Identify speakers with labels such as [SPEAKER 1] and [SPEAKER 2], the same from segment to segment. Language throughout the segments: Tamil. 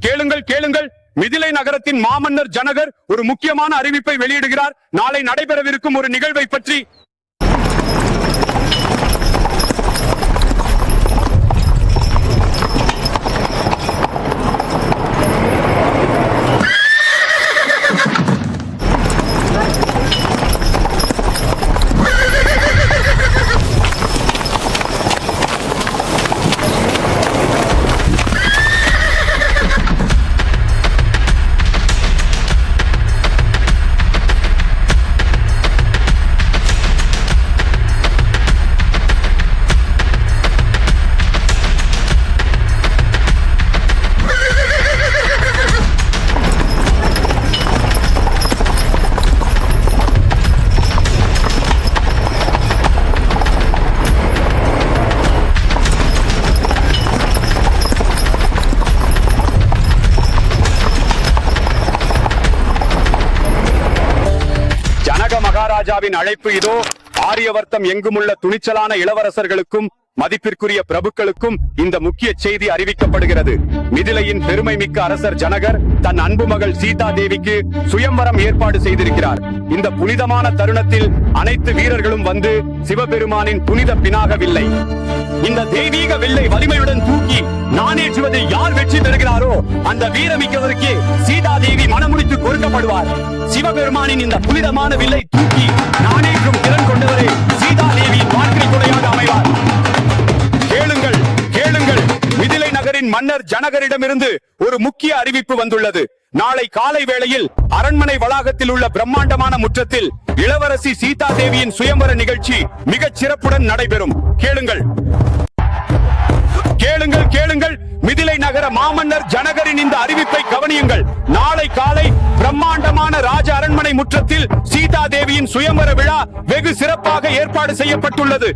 [SPEAKER 1] கேளுங்கள் கேளுங்கள். மிதிலை நகரத்தின் மாமன்னர் ஜனகர் ஒரு முக்கியமான அறிவிப்பை வெளியிடுகிறார். நாளை நடைபெறவிருக்கும் ஒரு நிகழ்வை பற்றி ராஜாவின் அழைப்பு இதோ ஆரியவர்த்தம் எங்குமுள்ள துணிச்சலான இளவரசர்களுக்கும் மதிப்பிற்குரிய பிரபுக்களுக்கும் இந்த முக்கிய செய்தி அறிவிக்கப்படுகிறது. மிதிலையின் பெருமை மிக்க அரசர் ஜனகர் தன் அன்பு மகள் சீதா தேவிக்கு சுயம்பரம் ஏற்பாடு செய்திருக்கிறார். இந்த புனிதமான தருணத்தில் அனைத்து வீரர்களும் வந்து சிவபெருமானின் புனித பினாக வில்லை இந்த தெய்வீக வில்லை வலிமையுடன் தூக்கி நாணேற்றுவதில் யார் வெற்றி பெறுகிறாரோ அந்த வீரமிக்கவருக்கு சீதா தேவி மனமுடித்து கொடுக்கப்படுவார். சிவபெருமானின் இந்த புனிதமான வில்லை தூக்கி நாட்டின் மன்னர் ஜனகரிடமிருந்து ஒரு முக்கிய அறிவிப்பு வந்துள்ளது. நாளை காலை வேளையில் அரண்மனை வளாகத்தில் உள்ள பிரம்மாண்டமான முற்றத்தில் இளவரசி சீதா தேவியின் சுயம்பர நிகழ்ச்சி மிகச் சிறப்புடன் நடைபெறும். கேளுங்கள். கேளுங்கள் கேளுங்கள். மிதிலை நகர மாமன்னர் ஜனகரின் இந்த அறிவிப்பை கவனியுங்கள். நாளை காலை பிரம்மாண்டமான ராஜ அரண்மனை முற்றத்தில் சீதா தேவியின் சுயம்பர விழா வெகு சிறப்பாக ஏற்பாடு செய்யப்பட்டுள்ளது.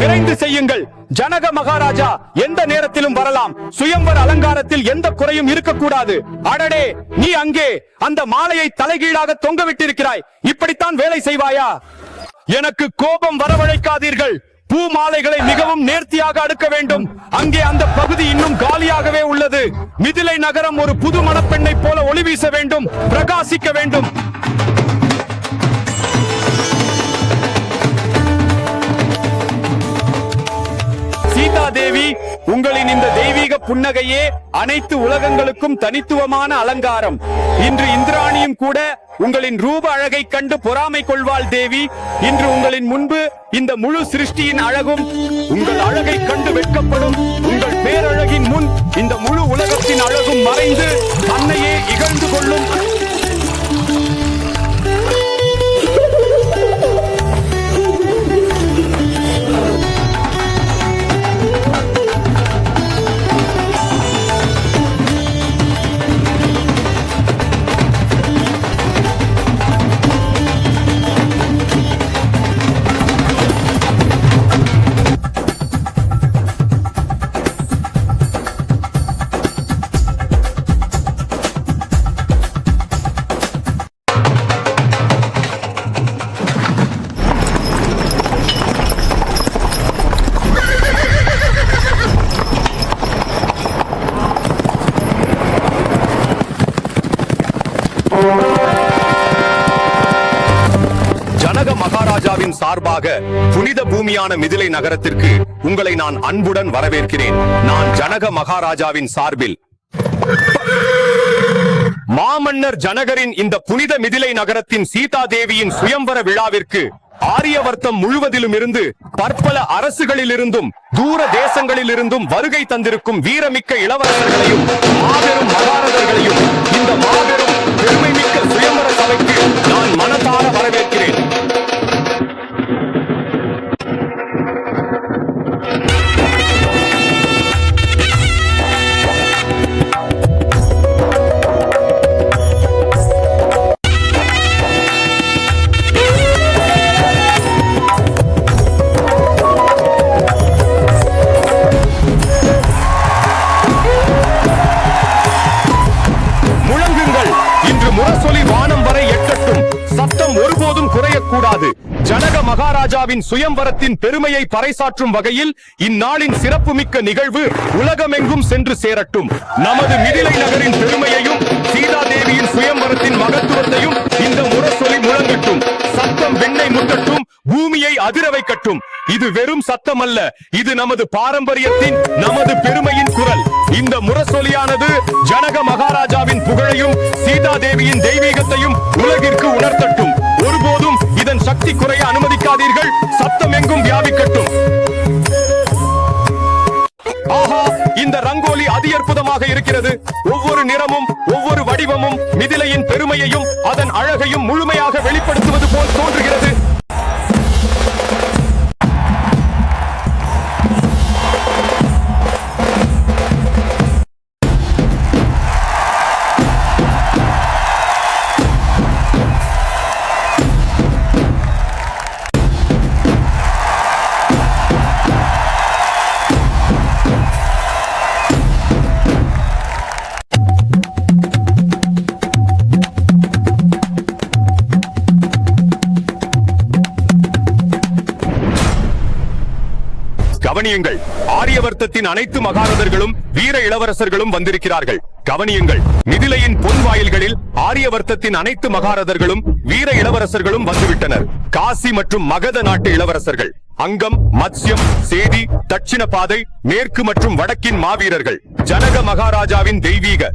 [SPEAKER 1] விரைந்து செய்யுங்கள். ஜனக மகாராஜா எந்த நேரத்திலும் வரலாம். சுயம்பர அலங்காரத்தில் எந்த குறையும் இருக்கக்கூடாது. அடடே நீ அங்கே அந்த மாலையை தலைகீழாக தொங்க விட்டிருக்கிறாய் இப்படித்தான் வேலை செய்வாயா? எனக்கு கோபம் வரவழைக்காதீர்கள். பூ மாலைகளை மிகவும் நேர்த்தியாக அடுக்க வேண்டும். அங்கே அந்த பகுதி இன்னும் காலியாகவே உள்ளது. மிதிலை நகரம் ஒரு புது மணப்பெண்ணை போல ஒளி வீச வேண்டும். பிரகாசிக்க வேண்டும். சீதா தேவி உங்களின் இந்த தெய்வீக புன்னகையே அனைத்து உலகங்களுக்கும் தனித்துவமான அலங்காரம். இன்று இந்திராணியும் கூட உங்களின் ரூப அழகை கண்டு பொறாமை கொள்வாள் தேவி. இன்று உங்களின் முன்பு இந்த முழு சிருஷ்டியின் அழகும் உங்கள் அழகை கண்டு வெட்கப்படும். உங்கள் பேரழகின் முன் இந்த முழு உலகத்தின் அழகும் மறைந்து தன்னையே இகழ்ந்து கொள்ளும். புனித மிதிலை நகரத்திற்கு உங்களை நான் அன்புடன் வரவேற்கிறேன். நான் ஜனக மகாராஜாவின் சார்பில். மாமன்னர் ஜனகரின் இந்த புனித மிதிலை நகரத்தின் சீதா தேவியின் சுயம்பர விழாவிற்கு ஆரியவர்த்தம் முழுவதிலும் இருந்து பற்பல அரசுகளிலிருந்தும் தூர தேசங்களிலிருந்தும் வருகை தந்திருக்கும் வீரமிக்க இளவரசர்களையும் மாபெரும் மகாரதர்களையும் இந்த மாபெரும் பெருமை மிக்க சுயம்பர சபைக்கு நான் மனதார வரவேற்கிறேன்.
[SPEAKER 2] இந்தியாவின் சுயம்பரத்தின் பெருமையை பறைசாற்றும் வகையில் இந்நாளின் சிறப்புமிக்க நிகழ்வு உலகமெங்கும் சென்று சேரட்டும். நமது மிதிலை நகரின் பெருமையையும் சீதா தேவியின் சுயம்வரத்தின் மகத்துவத்தையும் இந்த முரசொலி முழங்கட்டும். சத்தம் வெண்ணை முட்டட்டும் பூமியை அதிர வைக்கட்டும். இது வெறும் சத்தம் அல்ல இது நமது பாரம்பரியத்தின் நமது பெருமையின் குரல். இந்த முரசொலியானது ஜனக மகாராஜாவின் புகழையும் சீதா தேவியின் தெய்வீகத்தையும் உலகிற்கு உணர்த்தட்டும். ஒருபோதும் இதன் சக்தி குறைய அனுமதிக்காதீர்கள். சத்தம் எங்கும் வியாபிக்கட்டும். ஆஹா இந்த ரங்கோலி அதி அற்புதமாக இருக்கிறது. ஒவ்வொரு நிறமும் ஒவ்வொரு வடிவமும் மிதிலையின் பெருமையையும் அதன் அழகையும் முழுமையாக வெளிப்படுத்துவது போல் தோன்றுகிறது. கவனியுங்கள். ஆரியவர்த்தத்தின் அனைத்து மகாரதர்களும் வீர இளவரசர்களும் வந்திருக்கிறார்கள். கவனியுங்கள். மிதிலையின் பொன் வாயில்களில் ஆரியவர்த்தத்தின் அனைத்து மகாரதர்களும் வீர இளவரசர்களும் வந்துவிட்டனர். காசி மற்றும் மகத நாட்டு இளவரசர்கள். அங்கம் மத்ஸ்யம் சேதி தட்சிண பாதை மேற்கு மற்றும் வடக்கின் மாவீரர்கள். ஜனக மகாராஜாவின் தெய்வீக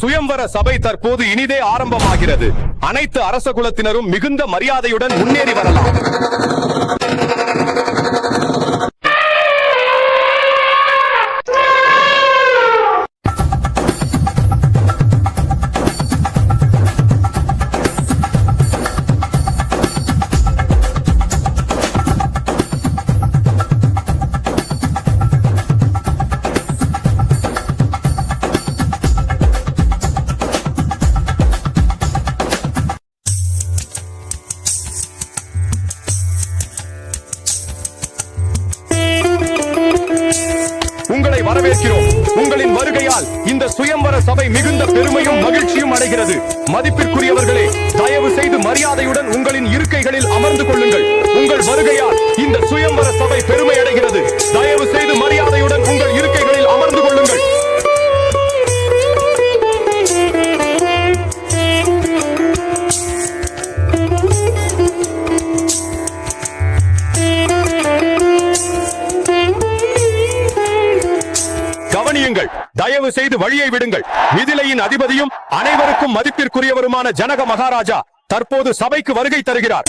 [SPEAKER 2] சுயம்வர சபை தற்போது இனிதே ஆரம்பமாகிறது. அனைத்து அரச குலத்தினரும் மிகுந்த மரியாதையுடன் முன்னேறி வரலாம். வரவேற்கிறோம். உங்களின் வருகையால் இந்த சுயம்வர சபை மிகுந்த பெருமையும் மகிழ்ச்சியும் அடைகிறது. மதிப்பிற்குரியவர்களே தயவு செய்து மரியாதையுடன் உங்களின் இருக்கைகளில் அமர்ந்து கொள்ளுங்கள். உங்கள் வருகையால் இந்த சுயம்வர சபை பெருமை அடைகிறது. தயவு செய்து மரியாதையுடன் உங்கள் இருக்கைகளில் அமர்ந்து கொள்ளுங்கள். தயவு செய்து வழியை விடுங்கள். மிதிலையின் அதிபதியும் அனைவருக்கும் மதிப்பிற்குரியவருமான ஜனக மகாராஜா தற்போது சபைக்கு வருகை தருகிறார்.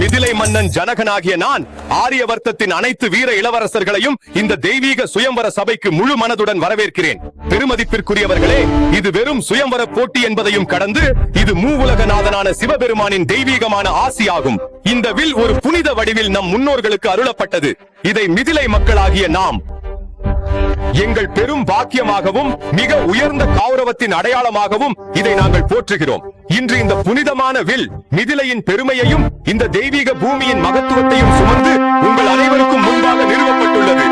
[SPEAKER 2] மிதிலை மன்னன் ஜனகனாகிய நான் ஆரியவர்த்தத்தின் அனைத்து வீர இளவரசர்களையும் இந்த தெய்வீக சுயம்வர சபைக்கு முழு மனதுடன் வரவேற்கிறேன். பெருமதிப்பிற்குரியவர்களே இது வெறும் சுயம்வர போட்டி என்பதையும் கடந்து இது மூவுலகநாதனான சிவபெருமானின் தெய்வீகமான ஆசியாகும். இந்த வில் ஒரு புனித வடிவில் நம் முன்னோர்களுக்கு அருளப்பட்டது. இதை மிதிலை மக்களாகிய நாம் எங்கள் பெரும் பாக்கியமாகவும் மிக உயர்ந்த கௌரவத்தின் அடையாளமாகவும் இதை நாங்கள் போற்றுகிறோம். இன்று இந்த புனிதமான வில் மிதிலையின் பெருமையையும் இந்த தெய்வீக பூமியின் மகத்துவத்தையும் சுமந்து உங்கள் அனைவருக்கும் முன்பாக நிறுவப்பட்டுள்ளது.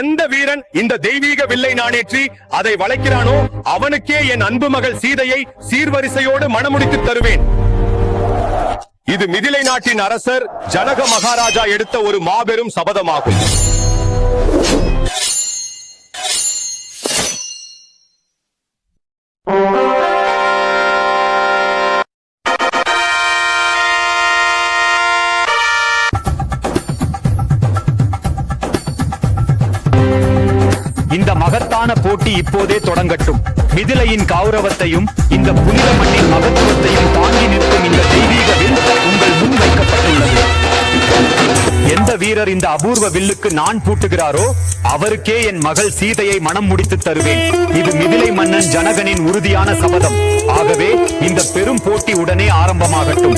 [SPEAKER 2] எந்த வீரன் இந்த தெய்வீக வில்லை நாணேற்றி அதை வளைக்கிறானோ அவனுக்கே என் அன்பு மகள் சீதையை சீர்வரிசையோடு மணமுடித்து தருவேன். இது மிதிலை நாட்டின் அரசர் ஜனக மகாராஜா எடுத்த ஒரு மாபெரும் சபதமாகும்.
[SPEAKER 1] மகத்தான போட்டி இப்போதே தொடங்கட்டும். மிதிலையின் கௌரவத்தையும் இந்த புனித மண்ணின் மகத்துவத்தையும் தாங்கி நிற்கும் இந்த தெய்வீக வில் உங்கள் முன் வைக்கப்பட்டுள்ளது. எந்த வீரர் இந்த அபூர்வ வில்லுக்கு நான் பூட்டுகிறாரோ அவருக்கே என் மகள் சீதையை மனம் முடித்து தருவேன். இது மிதிலை மன்னன் ஜனகனின் உறுதியான சபதம். ஆகவே இந்த பெரும் போட்டி உடனே ஆரம்பமாகட்டும்.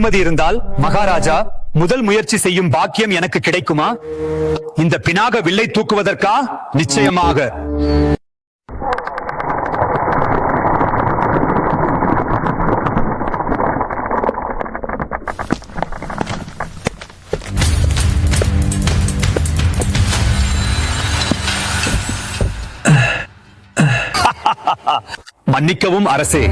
[SPEAKER 1] அனுமதி இருந்தால் மகாராஜா முதல் முயற்சி செய்யும் பாக்கியம் எனக்கு கிடைக்குமா? இந்த பினாக வில்லை தூக்குவதற்கா? நிச்சயமாக. மன்னிக்கவும் அரசே.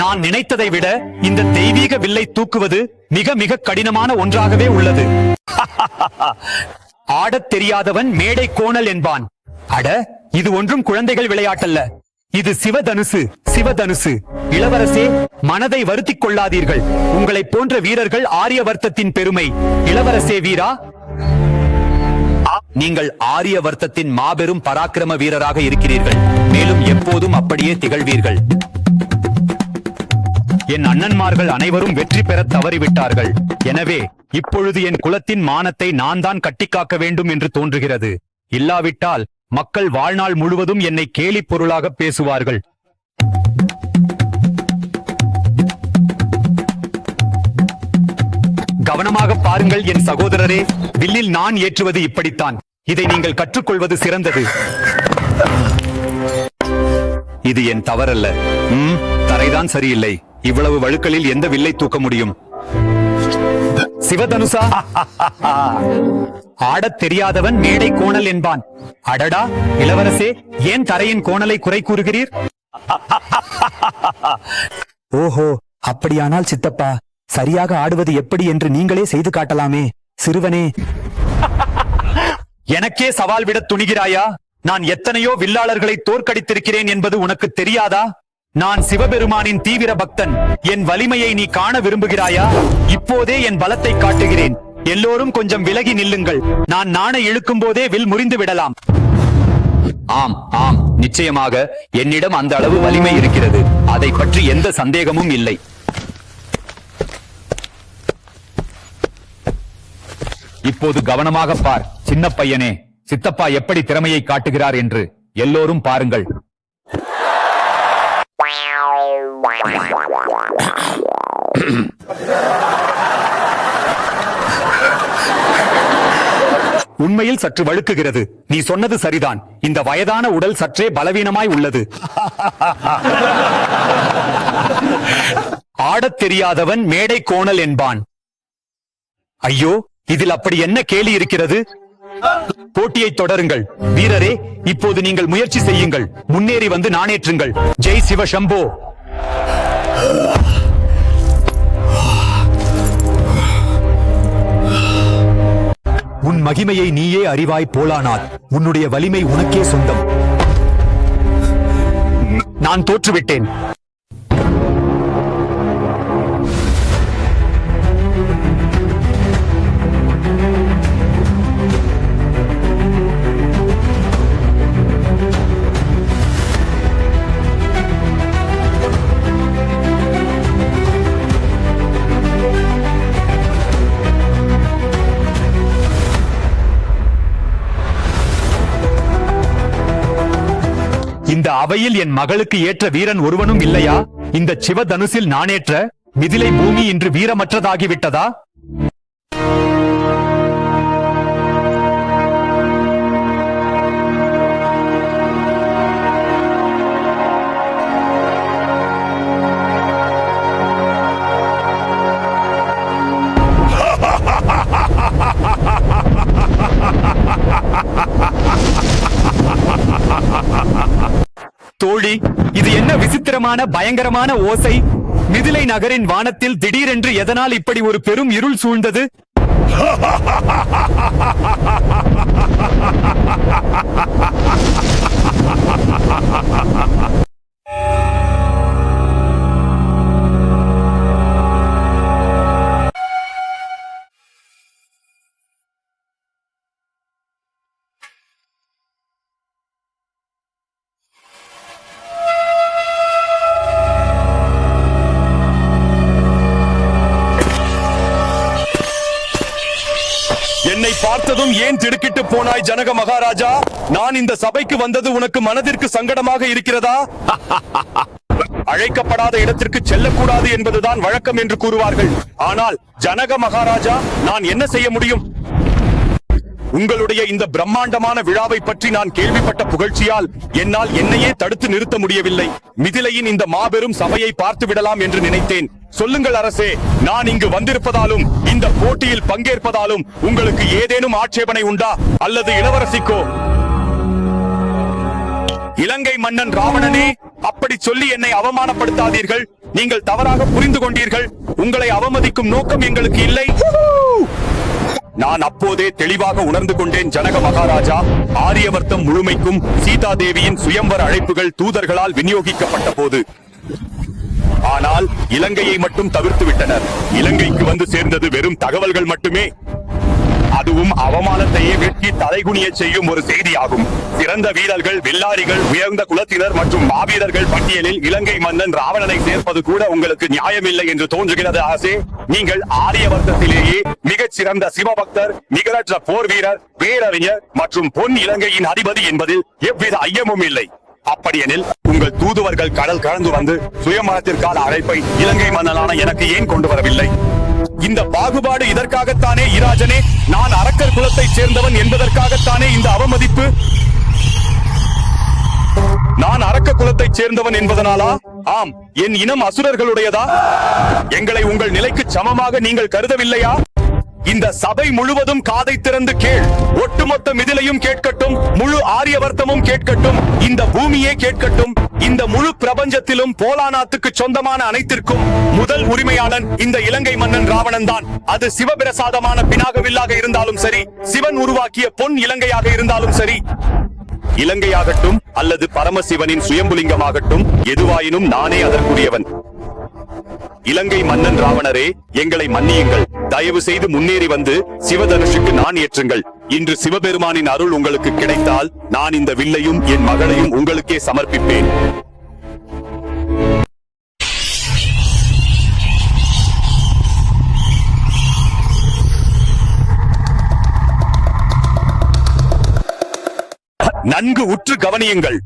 [SPEAKER 1] நான் நினைத்ததை விட இந்த தெய்வீக வில்லை தூக்குவது மிக மிக கடினமான ஒன்றாகவே உள்ளது. ஆடத் தெரியாதவன் மேடை கோணல் என்பான். அட இது ஒன்றும் குழந்தைகள் விளையாட்டல்ல. இது சிவதனுசு சிவதனுசு. இளவரசே மனதை வருத்திக் கொள்ளாதீர்கள். உங்களைப் போன்ற வீரர்கள் ஆரியவர்த்தத்தின் பெருமை. இளவரசே வீரா நீங்கள் ஆரியவர்த்தத்தின் மாபெரும் பராக்கிரம வீரராக இருக்கிறீர்கள். மேலும் எப்போதும் அப்படியே திகழ்வீர்கள். என் அண்ணன்மார்கள் அனைவரும் வெற்றி பெற தவறிவிட்டார்கள். எனவே இப்பொழுது என் குலத்தின் மானத்தை நான் தான் கட்டிக்காக்க வேண்டும் என்று தோன்றுகிறது. இல்லாவிட்டால் மக்கள் வாழ்நாள் முழுவதும் என்னை கேலிப் பொருளாக பேசுவார்கள். கவனமாக பாருங்கள் என் சகோதரரே வில்லில் நான் ஏற்றுவது இப்படித்தான். இதை நீங்கள் கற்றுக்கொள்வது சிறந்தது. இது என் தவறல்ல. தரைதான் சரியில்லை. இவ்வளவு வழுக்களில் எந்த வில்லை தூக்க முடியும்? சிவதனுசா? ஆடத் தெரியாதவன் மேடை கோணல் என்பான். அடடா இளவரசே ஏன் தரையின் கோணலை குறை கூறுகிறீர்?
[SPEAKER 3] ஓஹோ அப்படியானால் சித்தப்பா சரியாக ஆடுவது எப்படி என்று நீங்களே செய்து காட்டலாமே சிறுவனே.
[SPEAKER 1] எனக்கே சவால் விட துணிகிறாயா? நான் எத்தனையோ வில்லாளர்களை தோற்கடித்திருக்கிறேன் என்பது உனக்கு தெரியாதா? நான் சிவபெருமானின் தீவிர பக்தன். என் வலிமையை நீ காண விரும்புகிறாயா? இப்போதே என் பலத்தை காட்டுகிறேன். எல்லோரும் கொஞ்சம் விலகி நில்லுங்கள். நான் நாணை இழுக்கும் போதே வில் முறிந்து விடலாம். ஆம் ஆம். நிச்சயமாக என்னிடம் அந்த அளவு வலிமை இருக்கிறது. அதை பற்றி எந்த சந்தேகமும் இல்லை. இப்போது கவனமாக பார் சின்ன பையனே. சித்தப்பா எப்படி திறமையை காட்டுகிறார் என்று. எல்லோரும் பாருங்கள். உண்மையில் சற்று வழுக்குகிறது. நீ சொன்னது சரிதான். இந்த வயதான உடல் சற்றே பலவீனமாய் உள்ளது. ஆடத் தெரியாதவன் மேடை கோணல் என்பான். ஐயோ இதில் அப்படி என்ன கேலி இருக்கிறது? போட்டியை தொடருங்கள். வீரரே இப்போது நீங்கள் முயற்சி செய்யுங்கள். முன்னேறி வந்து நாணேற்றுங்கள். ஜெய் சிவ சம்போ உன் மகிமையை நீயே அறிவாய் போலானாத் உன்னுடைய வலிமை உனக்கே சொந்தம். நான் தோற்றுவிட்டேன். அவையில் என் மகளுக்கு ஏற்ற வீரன் ஒருவனும் இல்லையா? இந்த சிவதனுசில் நானேற்ற மிதிலை பூமி இன்று வீரமற்றதாகிவிட்டதா? தோழி இது என்ன விசித்திரமான பயங்கரமான ஓசை. மிதிலை நகரின் வானத்தில் திடீரென்று எதனால் இப்படி ஒரு பெரும் இருள் சூழ்ந்தது?
[SPEAKER 2] பார்த்ததும் ஏன் திடுக்கிட்டு போனாய் ஜனக மகாராஜா? நான் இந்த சபைக்கு வந்தது உனக்கு மனதிற்கு சங்கடமாக இருக்கிறதா? அழைக்கப்படாத இடத்திற்கு செல்லக்கூடாது என்பதுதான் வழக்கம் என்று கூறுவார்கள். ஆனால் ஜனக மகாராஜா நான் என்ன செய்ய முடியும்? உங்களுடைய இந்த பிரம்மாண்டமான விழாவை பற்றி நான் கேள்விப்பட்ட புகழ்ச்சியால் என்னால் என்னையே தடுத்து நிறுத்த முடியவில்லை. மிதிலையின் இந்த மாபெரும் சபையை பார்த்து விடலாம் என்று நினைத்தேன். சொல்லுங்கள் அரசே நான் இங்கு வந்திருப்பதாலும் இந்த போட்டியில் பங்கேற்பதாலும் உங்களுக்கு ஏதேனும் ஆட்சேபனை உண்டா? அல்லது இளவரசிக்கோ? இலங்கை மன்னன் ராவணனே அப்படி சொல்லி என்னை அவமானப்படுத்தாதீர்கள். நீங்கள் தவறாக புரிந்து கொண்டீர்கள். உங்களை அவமதிக்கும் நோக்கம் எங்களுக்கு இல்லை. நான் அப்போதே தெளிவாக உணர்ந்து கொண்டேன் ஜனக மகாராஜா. ஆரியவர்த்தம் முழுமைக்கும் சீதா தேவியின் சுயம்வர அழைப்புகள் தூதர்களால் விநியோகிக்கப்பட்ட போது. ஆனால் இலங்கையை மட்டும் தவிர்த்து விட்டனர் இலங்கைக்கு வந்து சேர்ந்தது வெறும் தகவல்கள் மட்டுமே. அதுவும் அவமானத்தையே வெட்டி தலைகுனிய செய்யும் ஒரு செய்தியாகும். சிறந்த வீரர்கள் வில்லாரிகள் உயர்ந்த குலத்தினர் மற்றும் மாவீரர்கள் பட்டியலில் இலங்கை மன்னன் ராவணனை சேர்ப்பது கூட உங்களுக்கு நியாயமில்லை என்று தோன்றுகிறது ஆசே. நீங்கள் ஆரியவர்த்தத்திலேயே மிகச் சிறந்த சிவபக்தர் நிகரற்ற போர் வீரர் பேரறிஞர் மற்றும் பொன் இலங்கையின் அதிபதி என்பதில் எவ்வித ஐயமும் இல்லை. அப்படியெனில் உங்கள் தூதுவர்கள் கடல் கடந்து வந்து சுயமரத்திற்கான அழைப்பை இலங்கை மன்னனான எனக்கு ஏன் கொண்டு வரவில்லை? இந்த பாகுபாடு இதற்காகத்தானே இராஜனே? நான் அரக்கர் குலத்தைச் சேர்ந்தவன் என்பதற்காகத்தானே இந்த அவமதிப்பு? நான் அரக்க குலத்தைச் சேர்ந்தவன் என்பதனாலா? ஆம் என் இனம் அசுரர்களுடையதா? எங்களை உங்கள் நிலைக்கு சமமாக நீங்கள் கருதவில்லையா? இந்த சபை முழுவதும் காதை திறந்து கேள். ஒட்டுமொத்த மிதிலையும் கேட்கட்டும் முழு ஆரியவர்த்தமும் கேட்கட்டும் இந்த பூமியே கேட்கட்டும் இந்த முழு பிரபஞ்சத்திலும் போலானாத்துக்கு சொந்தமான அனைத்திற்கும் முதல் உரிமையாளன் இந்த இலங்கை மன்னன் ராவணன் தான் அது சிவபிரசாதமான பினாகவில்லாக இருந்தாலும் சரி சிவன் உருவாக்கிய பொன் இலங்கையாக இருந்தாலும் சரி. இலங்கையாகட்டும் அல்லது பரமசிவனின் சுயம்புலிங்கமாகட்டும் எதுவாயினும் நானே அதற்குரியவன். இலங்கை மன்னன் ராவணரே எங்களை மன்னியுங்கள். தயவு செய்து முன்னேறி வந்து சிவதனுஷுக்கு நான் ஏற்றுங்கள். இன்று சிவபெருமானின் அருள் உங்களுக்கு கிடைத்தால் நான் இந்த வில்லையும் என் மகளையும் உங்களுக்கே சமர்ப்பிப்பேன். நன்கு உற்று கவனியுங்கள்.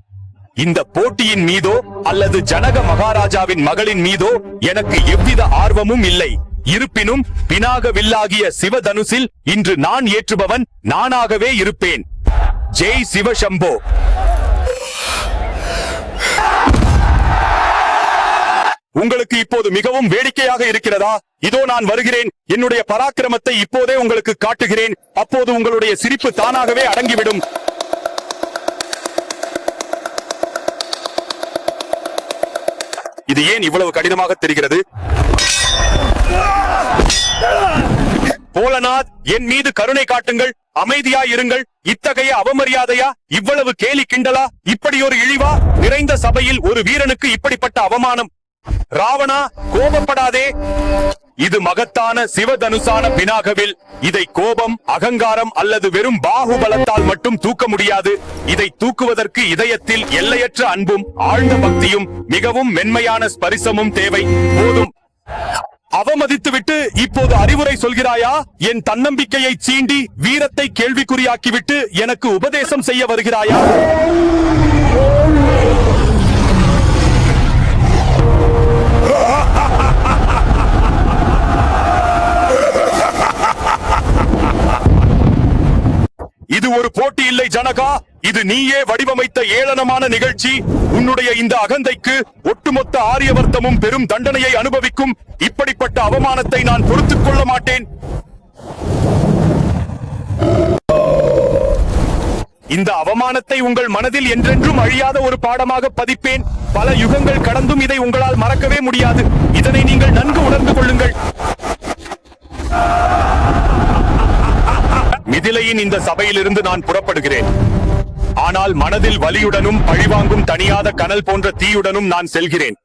[SPEAKER 2] இந்த போட்டியின் மீதோ அல்லது ஜனக மகாராஜாவின் மகளின் மீதோ எனக்கு எவ்வித ஆர்வமும் இல்லை. இருப்பினும் பினாக வில்லாகிய சிவதனுசில் இன்று நான் ஏற்றுபவன் நானாகவே இருப்பேன். ஜெய் சிவசம்போ. உங்களுக்கு இப்போது மிகவும் வேடிக்கையாக இருக்கிறதா? இதோ நான் வருகிறேன். என்னுடைய பராக்கிரமத்தை இப்போதே உங்களுக்கு காட்டுகிறேன். அப்போது உங்களுடைய சிரிப்பு தானாகவே அடங்கிவிடும். இது ஏன் இவ்வளவு கடினமாக தெரிகிறது? போலநாத் என் மீது கருணை காட்டுங்கள் அமைதியா இருங்கள் இத்தகைய அவமரியாதையா இவ்வளவு கேலி கிண்டலா இப்படி ஒரு இழிவா நிறைந்த சபையில் ஒரு வீரனுக்கு இப்படிப்பட்ட அவமானம். ராவணா கோபப்படாதே. இது மகத்தான சிவதனுசான பினாகவில் இதை கோபம் அகங்காரம் அல்லது வெறும் பாகுபலத்தால் மட்டும் தூக்க முடியாது. இதை தூக்குவதற்கு இதயத்தில் எல்லையற்ற அன்பும் ஆழ்ந்த பக்தியும் மிகவும் மென்மையான ஸ்பரிசமும் தேவை. போதும். அவமதித்துவிட்டு இப்போது அறிவுரை சொல்கிறாயா? என் தன்னம்பிக்கையை சீண்டி வீரத்தை கேள்விக்குறியாக்கிவிட்டு எனக்கு உபதேசம் செய்ய வருகிறாயா? இது ஒரு போட்டி இல்லை ஜனகா. இது நீயே வடிவமைத்த ஏளனமான நிகழ்ச்சி. உன்னுடைய இந்த அகந்தைக்கு ஒட்டுமொத்த ஆரியவர்த்தமும் பெரும் தண்டனையை அனுபவிக்கும் இப்படிப்பட்ட அவமானத்தை நான் பொறுத்துக் கொள்ள மாட்டேன். இந்த அவமானத்தை உங்கள் மனதில் என்றென்றும் அழியாத ஒரு பாடமாக பதிப்பேன். பல யுகங்கள் கடந்தும் இதை உங்களால் மறக்கவே முடியாது. இதனை நீங்கள் நன்கு உணர்ந்து கொள்ளுங்கள். மிதிலையின் இந்த சபையிலிருந்து நான் புறப்படுகிறேன். ஆனால் மனதில் வலியுடனும் பழிவாங்கும் தனியாத கனல் போன்ற தீயுடனும் நான் செல்கிறேன்.